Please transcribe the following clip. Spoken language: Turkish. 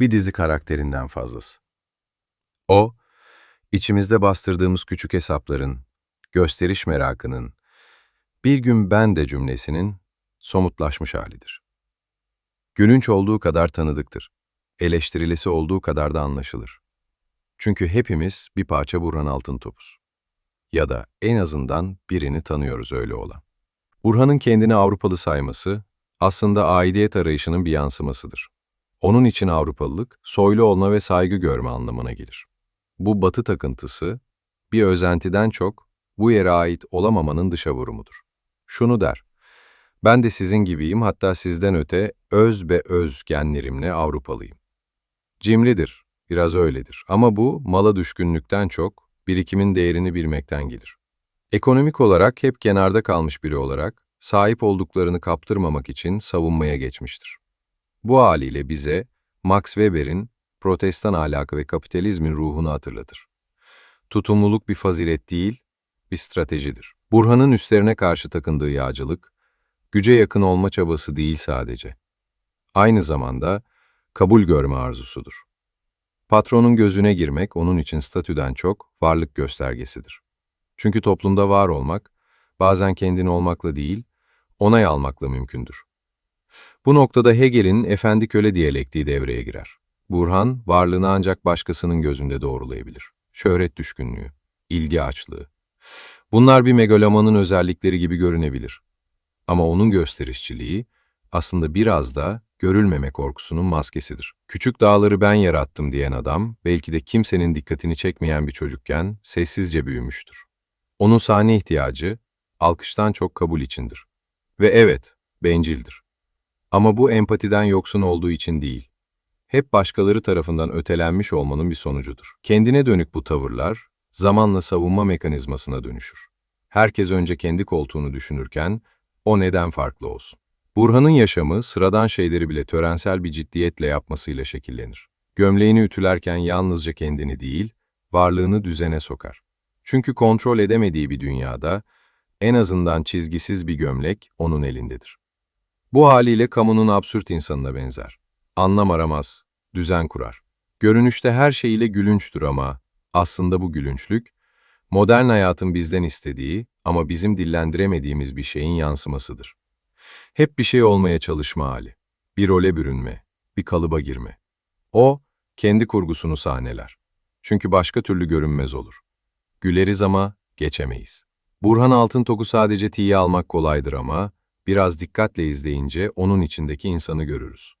bir dizi karakterinden fazlası. O, içimizde bastırdığımız küçük hesapların, gösteriş merakının, bir gün ben de cümlesinin somutlaşmış halidir. Gülünç olduğu kadar tanıdıktır. Eleştirilisi olduğu kadar da anlaşılır. Çünkü hepimiz bir parça Burhan Altıntopuz. Ya da en azından birini tanıyoruz öyle olan. Burhan'ın kendini Avrupalı sayması aslında aidiyet arayışının bir yansımasıdır. Onun için Avrupalılık, soylu olma ve saygı görme anlamına gelir. Bu batı takıntısı, bir özentiden çok bu yere ait olamamanın dışa vurumudur. Şunu der, ben de sizin gibiyim hatta sizden öte öz be öz genlerimle Avrupalıyım. Cimridir, biraz öyledir ama bu mala düşkünlükten çok birikimin değerini bilmekten gelir. Ekonomik olarak hep kenarda kalmış biri olarak sahip olduklarını kaptırmamak için savunmaya geçmiştir. Bu haliyle bize Max Weber'in protestan ahlakı ve kapitalizmin ruhunu hatırlatır. Tutumluluk bir fazilet değil, bir stratejidir. Burhan'ın üstlerine karşı takındığı yağcılık, güce yakın olma çabası değil sadece. Aynı zamanda kabul görme arzusudur. Patronun gözüne girmek onun için statüden çok varlık göstergesidir. Çünkü toplumda var olmak, bazen kendini olmakla değil, onay almakla mümkündür. Bu noktada Hegel'in efendi köle diyalektiği devreye girer. Burhan, varlığını ancak başkasının gözünde doğrulayabilir. Şöhret düşkünlüğü, ilgi açlığı. Bunlar bir megalomanın özellikleri gibi görünebilir. Ama onun gösterişçiliği aslında biraz da görülmeme korkusunun maskesidir. Küçük dağları ben yarattım diyen adam, belki de kimsenin dikkatini çekmeyen bir çocukken sessizce büyümüştür. Onun sahne ihtiyacı, alkıştan çok kabul içindir. Ve evet, bencildir. Ama bu empatiden yoksun olduğu için değil. Hep başkaları tarafından ötelenmiş olmanın bir sonucudur. Kendine dönük bu tavırlar, zamanla savunma mekanizmasına dönüşür. Herkes önce kendi koltuğunu düşünürken, o neden farklı olsun? Burhan'ın yaşamı, sıradan şeyleri bile törensel bir ciddiyetle yapmasıyla şekillenir. Gömleğini ütülerken yalnızca kendini değil, varlığını düzene sokar. Çünkü kontrol edemediği bir dünyada, en azından çizgisiz bir gömlek onun elindedir. Bu haliyle kamunun absürt insanına benzer. Anlam aramaz, düzen kurar. Görünüşte her şeyiyle gülünçtür ama aslında bu gülünçlük, modern hayatın bizden istediği ama bizim dillendiremediğimiz bir şeyin yansımasıdır. Hep bir şey olmaya çalışma hali, bir role bürünme, bir kalıba girme. O, kendi kurgusunu sahneler. Çünkü başka türlü görünmez olur. Güleriz ama geçemeyiz. Burhan Altıntok'u sadece tiye almak kolaydır ama biraz dikkatle izleyince onun içindeki insanı görürüz.